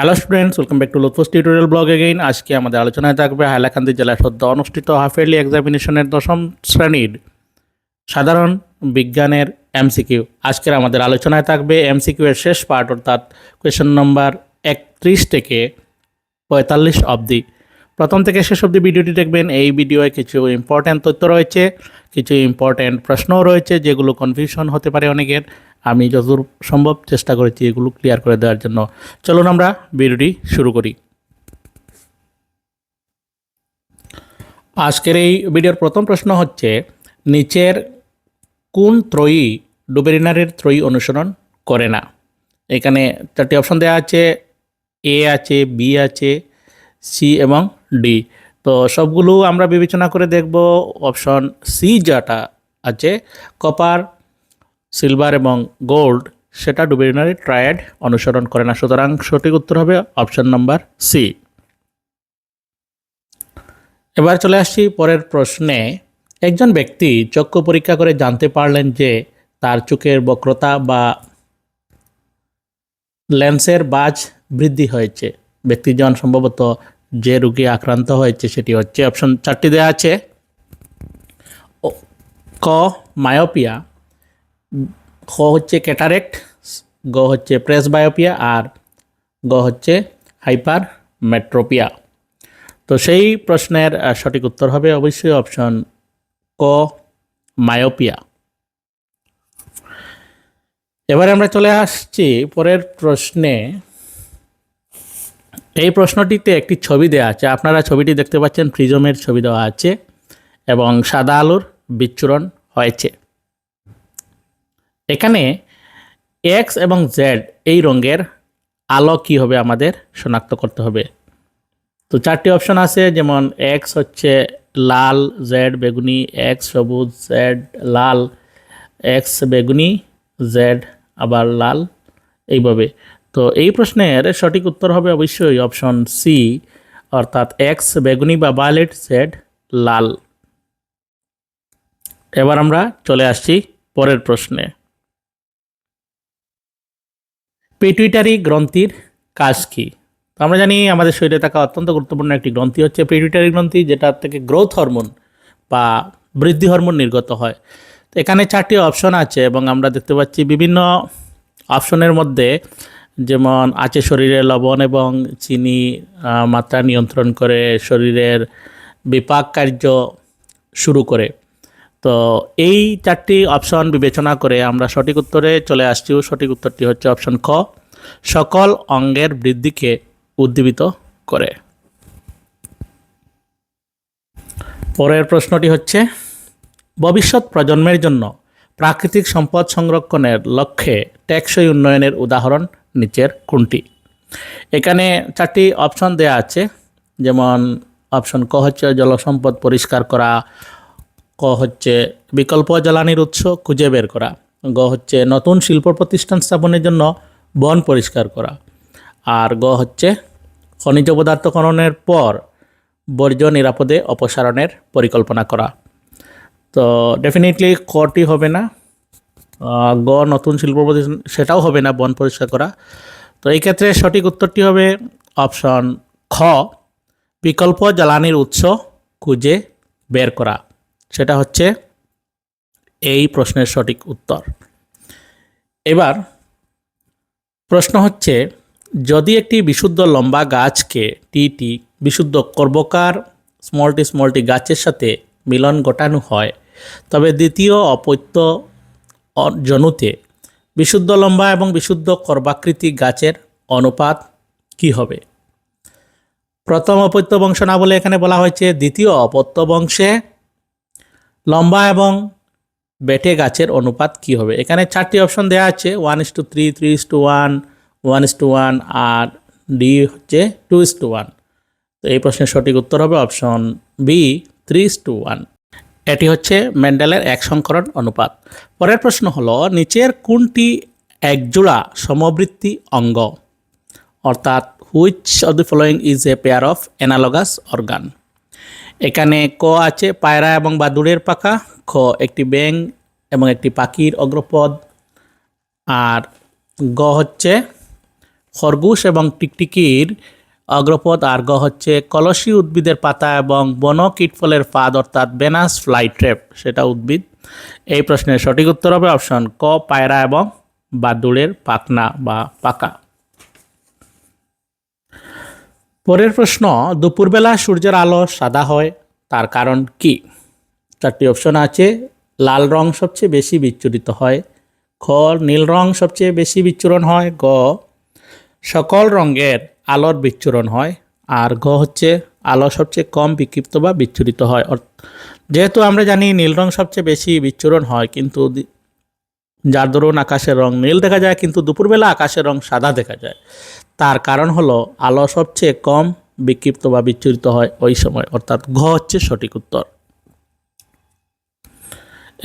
Hello students welcome back to লুৎফুস tutorial blog again আজকে আমাদের আলোচনায় থাকবে হাইলাকান্দি জেলা সদ্য অনুষ্ঠিত হাফ ইয়ারলি এক্সামিনেশনের দশম শ্রেণির সাধারণ বিজ্ঞানের এমসিকিউ আজকের আমাদের আলোচনায় থাকবে এমসিকিউ এর শেষ পার্ট অর্থাৎ কোয়েশন নম্বর একত্রিশ থেকে পঁয়তাল্লিশ অবধি। প্রথম থেকে শেষ অব্দি ভিডিওটি দেখবেন। এই ভিডিওয়ে কিছু ইম্পর্ট্যান্ট তথ্য রয়েছে, কিছু ইম্পর্ট্যান্ট প্রশ্নও রয়েছে, যেগুলো কনফিউশন হতে পারে অনেকের। আমি যতদূর সম্ভব চেষ্টা করেছি এগুলো ক্লিয়ার করে দেওয়ার জন্য। চলুন আমরা ভিডিওটি শুরু করি। আজকের এই ভিডিওর প্রথম প্রশ্ন হচ্ছে, নিচের কোন ত্রয়ী ডুবেরিনারের ত্রয়ী অনুসরণ করে না? এখানে চারটি অপশন দেওয়া আছে এ আছে বি আছে সি এবং ডি। তো সবগুলো আমরা বিবেচনা করে দেখব অপশন সি যেটা আছে, কপার, সিলভার এবং গোল্ড, সেটা ডুবেরিনারি ট্রায়াড অনুসরণ করে না। সুতরাং সঠিক উত্তর হবে অপশন নাম্বার সি। এবার চলে আসছি পরের প্রশ্নে। একজন ব্যক্তি চক্ষু পরীক্ষা করে জানতে পারলেন যে তার চোখের বক্রতা বা লেন্সের বাজ বৃদ্ধি হয়েছে। ব্যক্তিজন সম্ভবত যে রোগে আক্রান্ত হয়েছে সেটি হচ্ছে অপশন চারটি দেওয়া আছে। ক মায়োপিয়া খ হচ্ছে ক্যাটারেক্ট গ হচ্ছে প্রেস বায়োপিয়া আর গ হচ্ছে হাইপার মেট্রোপিয়া তো সেই প্রশ্নের সঠিক উত্তর হবে অবশ্যই অপশন ক মায়োপিয়া এবারে আমরা চলে আসছি পরের প্রশ্নে। এই প্রশ্নটিতে একটি ছবি দেওয়া আছে। আপনারা ছবিটি দেখতে পাচ্ছেন, প্রিজমের ছবি দেওয়া আছে এবং সাদা আলোর বিচ্ছুরণ হয়েছে। এখানে এক্স এবং জেড এই রঙের আলো কী হবে আমাদের শনাক্ত করতে হবে। তো চারটি অপশন আছে, যেমন এক্স হচ্ছে লাল জেড বেগুনি এক্স সবুজ জেড লাল এক্স বেগুনি জেড আবার লাল, এইভাবে। তো এই প্রশ্নের সঠিক উত্তর হবে অবশ্যই অপশন সি অর্থাৎ এক্স বেগুনি বা ভায়োলেট জেড লাল। এবার আমরা চলে আসছি পরের প্রশ্নে। পিটুইটারি গ্রন্থির কাজ কি? তো আমরা জানি আমাদের শরীরে থাকা অত্যন্ত গুরুত্বপূর্ণ একটি গ্রন্থি হচ্ছে পিটুইটারি গ্রন্থি, যেটা থেকে গ্রোথ হরমোন বা বৃদ্ধি হরমোন নির্গত হয়। তো এখানে চারটি অপশন আছে এবং আমরা দেখতে পাচ্ছি বিভিন্ন অপশনের মধ্যে যেমন আছে শরীরে লবণ এবং চিনি মাত্রা নিয়ন্ত্রণ করে শরীরের বিপাক কার্য শুরু করে। তো এই চারটি অপশন বিবেচনা করে আমরা সঠিক উত্তরে চলে আসছি। সঠিক উত্তরটি হচ্ছে অপশন খ, সকল অঙ্গের বৃদ্ধিকে উদ্দীবিত করে। পরের প্রশ্নটি হচ্ছে, ভবিষ্যৎ প্রজন্মের জন্য প্রাকৃতিক সম্পদ সংরক্ষণের লক্ষ্যে টেকসই উন্নয়নের উদাহরণ নিচের কোনটি? এখানে চারটি অপশন দেয়া আছে। যেমন অপশন ক হচ্ছে জলসম্পদ পরিষ্কার করা, ক হচ্ছে বিকল্প জ্বালানির উৎস খুঁজে বের করা, গ হচ্ছে নতুন শিল্প প্রতিষ্ঠান স্থাপনের জন্য বন পরিষ্কার করা, আর গ হচ্ছে খনিজ পদার্থ খননের পর বর্জ্য নিরাপদে অপসারণের পরিকল্পনা করা। তো ডেফিনেটলি কটি হবে না? গ নতুন শিল্প প্রতিষ্ঠান, সেটাও হবে না, বন পরিষ্কার করা। তো এই ক্ষেত্রে সঠিক উত্তরটি হবে অপশন খ, বিকল্প জ্বালানির উৎস খুঁজে বের করা। সেটা হচ্ছে এই প্রশ্নের সঠিক উত্তর। এবার প্রশ্ন হচ্ছে, যদি একটি বিশুদ্ধ লম্বা গাছকে টিটি বিশুদ্ধ কর্বকার স্মলটি স্মলটি গাছের সাথে মিলন ঘটানো হয় তবে দ্বিতীয় অপত্য জনুতে বিশুদ্ধ লম্বা এবং বিশুদ্ধ কর্বাকৃতি গাছের অনুপাত কি হবে? প্রথম অপত্য বংশ না বলে এখানে বলা হয়েছে, দ্বিতীয় অপত্য বংশে লম্বা এবং বেটে গাছের অনুপাত কি হবে? এখানে চারটি অপশন দেওয়া আছে one is two three three is two one one is two one R D হচ্ছে টু ইস টু ওয়ান তো এই প্রশ্নের সঠিক উত্তর হবে option B three is two one এটি হচ্ছে মেন্ডেলের এক সংকরণ অনুপাত। পরের প্রশ্ন হলো, নিচের কোনটি একজোড়া সমবৃত্তি অঙ্গ? অর্থাৎ which of the following is a pair of analogous organ এখানে ক আছে, পায়রা এবং বাদুড়ের পাখা, খ একটি ব্যাং এবং একটি পাখির অগ্রপদ, আর গ হচ্ছে খরগোশ এবং টিকটিকির অগ্রপদ আর গ হচ্ছে কলসি উদ্ভিদের পাতা এবং বন কীটফলের ফাঁদ, অর্থাৎ বেনাস ফ্লাই ট্র্যাপ সেটা উদ্ভিদ। এই প্রশ্নের সঠিক উত্তর হবে অপশন ক, পায়রা এবং বাদুড়ের পাকনা বা পাকা। পরের প্রশ্ন, দুপুরবেলা সূর্যের আলো সাদা হয়, তার কারণ কি? চারটি অপশন আছে, লাল রং সবচেয়ে বেশি বিচ্ছুরিত হয় খ নীল রং সবচেয়ে বেশি বিচ্ছুরণ হয়, গ, সকল রঙের আলোর বিচ্ছুরণ হয়, আর ঘ হচ্ছে আলো সবচেয়ে কম বিক্ষিপ্ত বা বিচ্ছুরিত হয়। যেহেতু আমরা জানি নীল রং সবচেয়ে বেশি বিচ্ছুরণ হয়, কিন্তু যার দরুন আকাশের রং নীল দেখা যায়, কিন্তু দুপুরবেলা আকাশের রং সাদা দেখা যায়। তার কারণ হলো আলো সবচেয়ে কম বিক্ষিপ্ত বা বিচ্ছুরিত হয় ওই সময়। অর্থাৎ ঘ হচ্ছে সঠিক উত্তর।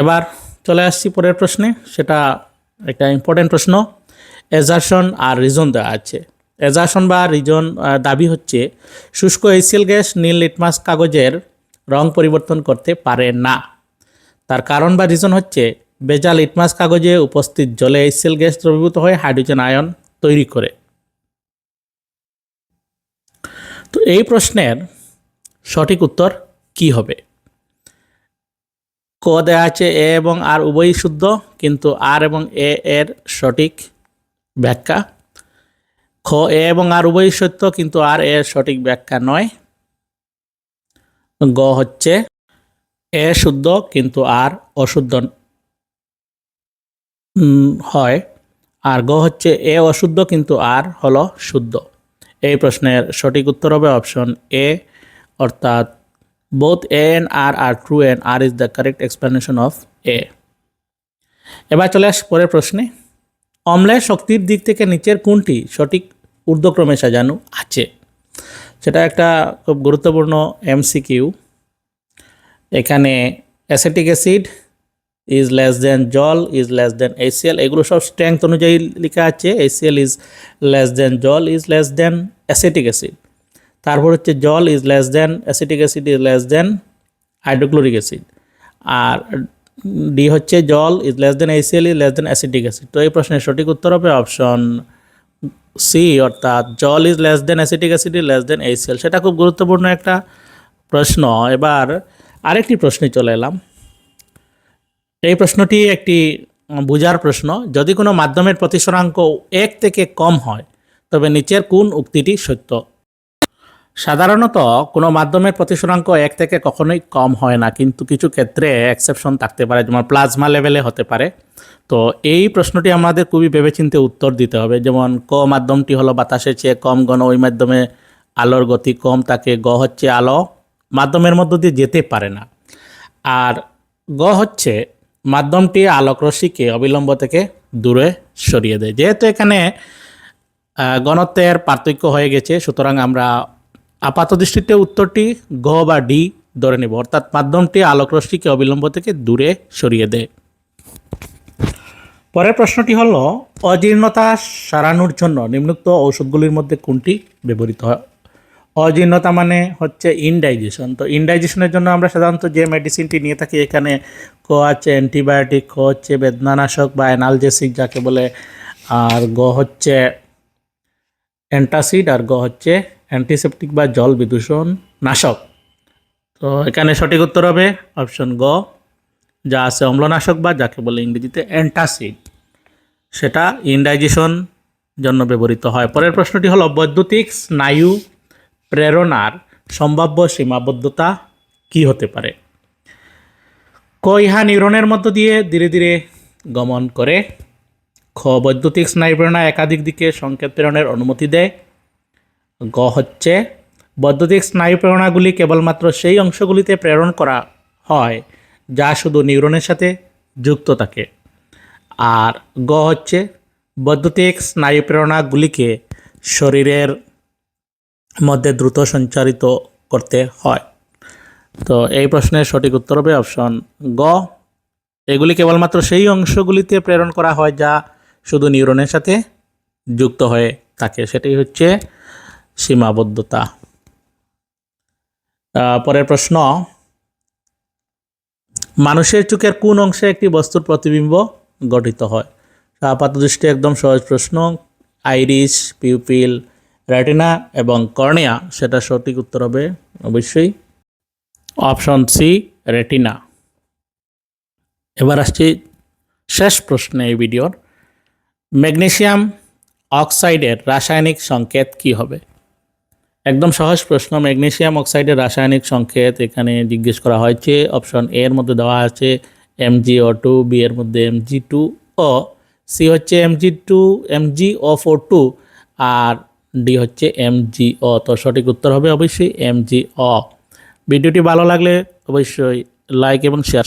এবার চলে আসছি পরের প্রশ্নে। সেটা একটা ইম্পর্টেন্ট প্রশ্ন। এজারশন আর রিজন দেওয়া আছে। এজারশন বা রিজন দাবি হচ্ছে, শুষ্ক এসিএল গ্যাস নীল লিটমাস কাগজের রং পরিবর্তন করতে পারে না। তার কারণ বা রিজন হচ্ছে, বেজা লিটমাস কাগজে উপস্থিত জলে এসিএল গ্যাস দ্রবীভূত হয়ে হাইড্রোজেন আয়ন তৈরি করে। তো এই প্রশ্নের সঠিক উত্তর কি হবে? ক দেওয়া আছে এ এবং আর উভয়ই শুদ্ধ, কিন্তু আর এবং এ এর সঠিক ব্যাখ্যা খ, এ এবং আর উভয়ই সত্য, কিন্তু আর এর সঠিক ব্যাখ্যা নয়। গ হচ্ছে, এ শুদ্ধ, কিন্তু আর অশুদ্ধ হয়। আর গ হচ্ছে, এ অশুদ্ধ, কিন্তু আর হলো শুদ্ধ। এই প্রশ্নের সঠিক উত্তর হবে অপশন এ, অর্থাৎ both A and R are true and R is the correct explanation of A এবার চলে আস পরের প্রশ্নে। অম্লের শক্তির দিক থেকে নিচের কোনটি সঠিক ঊর্ধ্বক্রমে সাজানো আছে? সেটা একটা খুব গুরুত্বপূর্ণ এমসিকিউ এখানে acetic acid is less than জল ইজ লেস দেন এসিএল এগুলো সব স্ট্রেংথ অনুযায়ী লেখা আছে। এসিএল ইজ লেস দেন জল is less than acetic acid তারপর হচ্ছে জল is less than acetic acid is less than hydrochloric acid R D হচ্ছে জল, is less than ACL is less than acetic acid. তো এই প্রশ্নের সঠিক উত্তর হবে অপশন সি অর্থাৎ জল is less than acetic acid, is less than HCl সেটা খুব গুরুত্বপূর্ণ একটা প্রশ্ন। এবার আরেকটি প্রশ্নে চলে এলাম। এই প্রশ্নটি একটি বোঝার প্রশ্ন। যদি কোনো মাধ্যমের প্রতিসরাঙ্ক এক থেকে কম হয়, তবে নিচের কোন উক্তিটি সত্য? সাধারণত কোনো মাধ্যমের প্রতিসরাঙ্ক এক থেকে কখনোই কম হয় না, কিন্তু কিছু ক্ষেত্রে এক্সেপশন থাকতে পারে, যেমন প্লাজমা লেভেলে হতে পারে। তো এই প্রশ্নটি আমাদের খুবই ভেবেচিন্তে উত্তর দিতে হবে। যেমন, ক মাধ্যমটি হলো বাতাসের চেয়ে কম গণ ওই মাধ্যমে আলোর গতি কম থাকে গ হচ্ছে আলো, মাধ্যমের মধ্য দিয়ে যেতে পারে না। আর গ হচ্ছে মাধ্যমটি আলোকরশ্মিকে অবিলম্ব থেকে দূরে সরিয়ে দেয়। যেহেতু এখানে গণত্বের পার্থক্য হয়ে গেছে, সুতরাং আমরা আপাত দৃষ্টিতে উত্তরটি গ বা ডি ধরে নেব। অর্থাৎ মাধ্যমটি আলোকরশ্মিকে অবিলম্ব থেকে দূরে সরিয়ে দেয়। পরের প্রশ্নটি হল, অজীর্ণতা সারানোর জন্য নিম্নোক্ত ঔষধগুলির মধ্যে কোনটি ব্যবহৃত হয়? অজীর্ণতা মানে হচ্ছে ইনডাইজেশন তো ইনডাইজেশনের জন্য আমরা সাধারণত যে মেডিসিনটি নিয়ে থাকি, এখানে ক আছে অ্যান্টিবায়োটিক খ হচ্ছে বেদনানাশক বা অ্যানালজেসিক যাকে বলে, আর গ হচ্ছে অ্যান্টাসিড আর গ হচ্ছে অ্যান্টিসেপটিক বা জল বিদূষণ নাশক। তো এখানে সঠিক উত্তর হবে অপশন গ, যা আছে অম্লনাশক বা যাকে বলে ইংরেজিতে অ্যান্টাসিড সেটা ইনডাইজেশন জন্য ব্যবহৃত হয়। পরের প্রশ্নটি হলো, বৈদ্যুতিক স্নায়ু প্রেরণার সম্ভাব্য সীমাবদ্ধতা কি হতে পারে? ক, ইহা নিউরনের মধ্য দিয়ে ধীরে ধীরে গমন করে। খ, বৈদ্যুতিক স্নায়ু প্রেরণা একাধিক দিকে সংকেত প্রেরণের অনুমতি দেয়। গ হচ্ছে বৈদ্যুতিক স্নায়ু প্রেরণাগুলি কেবলমাত্র সেই অংশগুলিতে প্রেরণ করা হয়, যা শুধু নিউরনের সাথে যুক্ত থাকে। আর গ হচ্ছে বৈদ্যুতিক স্নায়ু প্রেরণাগুলিকে শরীরের মধ্যে দ্রুত সঞ্চারিত করতে হয়। তো এই প্রশ্নের সঠিক উত্তর হবে অপশন গ। এগুলি কেবলমাত্র সেই অংশগুলিতে প্রেরণ করা হয়, যা শুধু নিউরনের সাথে যুক্ত হয়ে থাকে। সেটাই হচ্ছে সীমাবদ্ধতা। পরের প্রশ্ন, মানুষের চোখের কোন অংশে একটি বস্তুর প্রতিবিম্ব গঠিত হয়? আপাত দৃষ্টি একদম সহজ প্রশ্ন আইরিস পিউপিল, রেটিনা এবং কর্নিয়া, সেটা সঠিক উত্তর হবে অবশ্যই অপশন সি, রেটিনা। এবার আসছি শেষ প্রশ্নে এই ভিডিওর। ম্যাগনেসিয়াম অক্সাইডের রাসায়নিক সংকেত কি হবে? একদম সহজ প্রশ্ন ম্যাগনেশিয়াম অক্সাইডের রাসায়নিক সংকেত এখানে জিজ্ঞেস করা হয়েছে। অপশন এ এর মধ্যে দেওয়া আছে M G O two B এর মধ্যে M G two O C হচ্ছে M G two M G O four two আর ডি হচ্ছে এম জি ও তো সঠিক উত্তর হবে অবশ্যই এম জি ও ভিডিওটি ভালো লাগলে অবশ্যই লাইক এবং শেয়ার